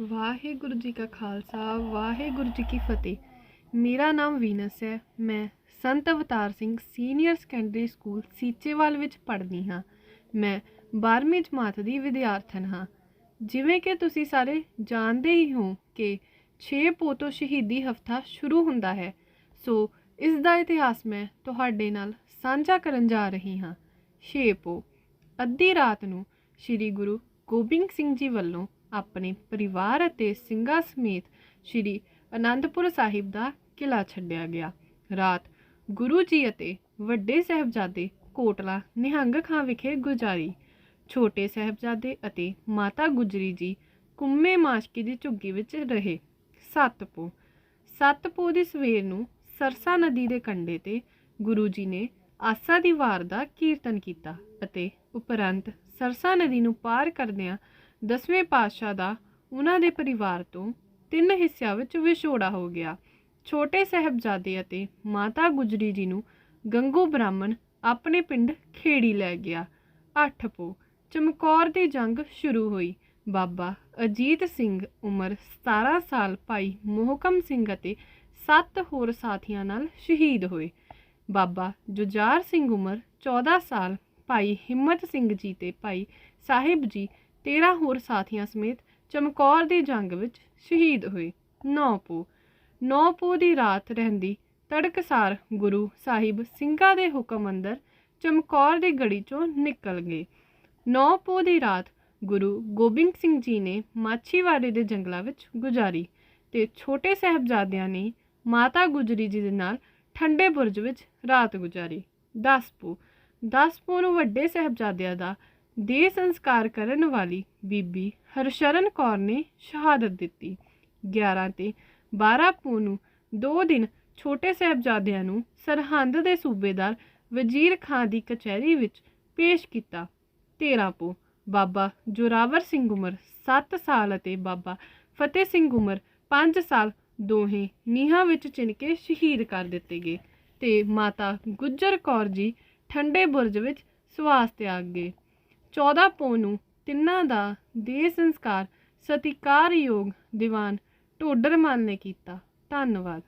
ਵਾਹਿਗੁਰੂ ਜੀ ਕਾ ਖਾਲਸਾ, ਵਾਹਿਗੁਰੂ ਜੀ ਕੀ ਫਤਿਹ। ਮੇਰਾ ਨਾਮ ਵੀਨਸ ਹੈ। ਮੈਂ Sant Avtar Singh senior secondary school Seechewal ਵਿੱਚ ਪੜ੍ਹਦੀ ਹਾਂ। ਮੈਂ 12ਵੀਂ ਜਮਾਤ ਦੀ ਵਿਦਿਆਰਥਣ ਹਾਂ। ਜਿਵੇਂ ਕਿ ਤੁਸੀਂ ਸਾਰੇ ਜਾਣਦੇ ਹੀ ਹੋ ਕਿ 6 ਪੋਹ ਤੋਂ ਸ਼ਹੀਦੀ ਹਫਤਾ ਸ਼ੁਰੂ ਹੁੰਦਾ ਹੈ। ਸੋ ਇਸ ਦਾ ਇਤਿਹਾਸ ਮੈਂ ਤੁਹਾਡੇ ਨਾਲ ਸਾਂਝਾ ਕਰਨ ਜਾ ਰਹੀ ਹਾਂ। 6 ਪੋ, ਅੱਧੀ ਰਾਤ ਨੂੰ ਸ੍ਰੀ ਗੁਰੂ ਗੋਬਿੰਦ ਸਿੰਘ ਜੀ ਵੱਲੋਂ ਆਪਣੇ ਪਰਿਵਾਰ ਅਤੇ ਸਿੰਘਾਂ ਸਮੇਤ ਸ੍ਰੀ ਅਨੰਦਪੁਰ ਸਾਹਿਬ ਦਾ ਕਿਲਾ ਛੱਡਿਆ ਗਿਆ। ਰਾਤ ਗੁਰੂ ਜੀ ਅਤੇ ਵੱਡੇ ਸਹਿਬਜ਼ਾਦੇ ਕੋਟਲਾ ਨਿਹੰਗ ਖਾਂ ਵਿਖੇ ਗੁਜ਼ਾਰੀ। ਛੋਟੇ ਸਹਿਬਜ਼ਾਦੇ ਅਤੇ ਮਾਤਾ ਗੁਜਰੀ ਜੀ ਕੁੰਮੇ ਮਾਸ਼ਕੀ ਦੀ ਝੁੱਗੀ ਵਿੱਚ ਰਹੇ। ਸਤਪੋ ਸਤਪੋ ਦੀ ਸਵੇਰ ਨੂੰ ਸਰਸਾ ਨਦੀ ਦੇ ਕੰਢੇ ਤੇ ਗੁਰੂ ਜੀ ਨੇ ਆਸਾ ਦੀ ਵਾਰ ਦਾ ਕੀਰਤਨ ਕੀਤਾ ਅਤੇ ਉਪਰੰਤ ਸਰਸਾ ਨਦੀ ਨੂੰ ਪਾਰ ਕਰਦਿਆਂ ਦਸਵੇਂ ਪਾਤਸ਼ਾਹ ਦਾ ਉਹਨਾਂ ਦੇ ਪਰਿਵਾਰ ਤੋਂ ਤਿੰਨ ਹਿੱਸਿਆਂ ਵਿੱਚ ਵਿਛੋੜਾ ਹੋ ਗਿਆ। ਛੋਟੇ ਸਹਿਬਜ਼ਾਦੇ ਅਤੇ ਮਾਤਾ ਗੁਜਰੀ ਜੀ ਨੂੰ ਗੰਗੂ ਬ੍ਰਾਹਮਣ ਆਪਣੇ ਪਿੰਡ ਖੇੜੀ ਲੈ ਗਿਆ। ਅੱਠ ਪੋ, ਚਮਕੌਰ ਦੀ ਜੰਗ ਸ਼ੁਰੂ ਹੋਈ। ਬਾਬਾ ਅਜੀਤ ਸਿੰਘ ਉਮਰ 17 ਸਾਲ ਭਾਈ ਮੋਹਕਮ ਸਿੰਘ ਅਤੇ ਸੱਤ ਹੋਰ ਸਾਥੀਆਂ ਨਾਲ ਸ਼ਹੀਦ ਹੋਏ। ਬਾਬਾ ਜੁਝਾਰ ਸਿੰਘ ਉਮਰ 14 ਸਾਲ, ਭਾਈ ਹਿੰਮਤ ਸਿੰਘ ਜੀ ਤੇ ਭਾਈ ਸਾਹਿਬ ਜੀ 13 ਹੋਰ ਸਾਥੀਆਂ ਸਮੇਤ ਚਮਕੌਰ ਦੀ ਜੰਗ ਵਿੱਚ ਸ਼ਹੀਦ ਹੋਏ। ਨੌ ਪੋ। ਨੌ ਪੋ ਦੀ ਰਾਤ ਰਹਿੰਦੀ ਤੜਕਸਾਰ ਗੁਰੂ ਸਾਹਿਬ ਸਿੰਘਾਂ ਦੇ ਹੁਕਮ ਅੰਦਰ ਚਮਕੌਰ ਦੀ ਗੜੀ ਚੋਂ ਨਿਕਲ ਗਏ। ਨੌ ਪੋ ਦੀ ਰਾਤ ਗੁਰੂ ਗੋਬਿੰਦ ਸਿੰਘ ਜੀ ਨੇ ਮਾਛੀਵਾੜੇ ਦੇ ਜੰਗਲਾਂ ਵਿੱਚ ਗੁਜ਼ਾਰੀ ਤੇ ਛੋਟੇ ਸਹਿਬਜ਼ਾਦਿਆਂ ਨੇ ਮਾਤਾ ਗੁਜਰੀ ਜੀ ਦੇ ਨਾਲ ਠੰਡੇ ਬੁਰਜ ਵਿੱਚ ਰਾਤ ਗੁਜ਼ਾਰੀ। 10 ਪੋ। 10 ਪੋ ਨੂੰ ਵੱਡੇ ਸਹਿਬਜ਼ਾਦਿਆਂ ਦਾ ਦੇ ਸੰਸਕਾਰ ਕਰਨ ਵਾਲੀ ਬੀਬੀ ਹਰਸ਼ਰਨ ਕੌਰ ਨੇ ਸ਼ਹਾਦਤ ਦਿੱਤੀ। 11 ਤੇ 12 ਪੋ ਨੂੰ ਦੋ ਦਿਨ ਛੋਟੇ ਸਹਿਬਜ਼ਾਦਿਆਂ ਨੂੰ ਸਰਹੰਦ ਦੇ ਸੂਬੇਦਾਰ ਵਜ਼ੀਰ ਖਾਂ ਦੀ ਕਚਹਿਰੀ ਵਿੱਚ ਪੇਸ਼ ਕੀਤਾ। 13 ਪੋ ਬਾਬਾ ਜੋਰਾਵਰ ਸਿੰਘ ਉਮਰ 7 ਸਾਲ ਅਤੇ ਬਾਬਾ ਫਤਿਹ ਸਿੰਘ ਉਮਰ 5 ਸਾਲ ਦੋਹੇ ਨੀਹਾਂ ਵਿੱਚ ਚਿਣ ਕੇ ਸ਼ਹੀਦ ਕਰ ਦਿੱਤੇ ਗਏ ਤੇ ਮਾਤਾ ਗੁੱਜਰ ਕੌਰ ਜੀ ਠੰਡੇ ਬੁਰਜ ਵਿੱਚ ਸਵਾਸ ਤਿਆਗ ਗਏ। 14 ਪੋ ਨੂੰ ਤਿੰਨਾਂ ਦਾ ਦੇਹ ਸੰਸਕਾਰ ਸਤਿਕਾਰਯੋਗ ਦੀਵਾਨ ਢੋਡਰਮਲ ਨੇ ਕੀਤਾ। ਧੰਨਵਾਦ।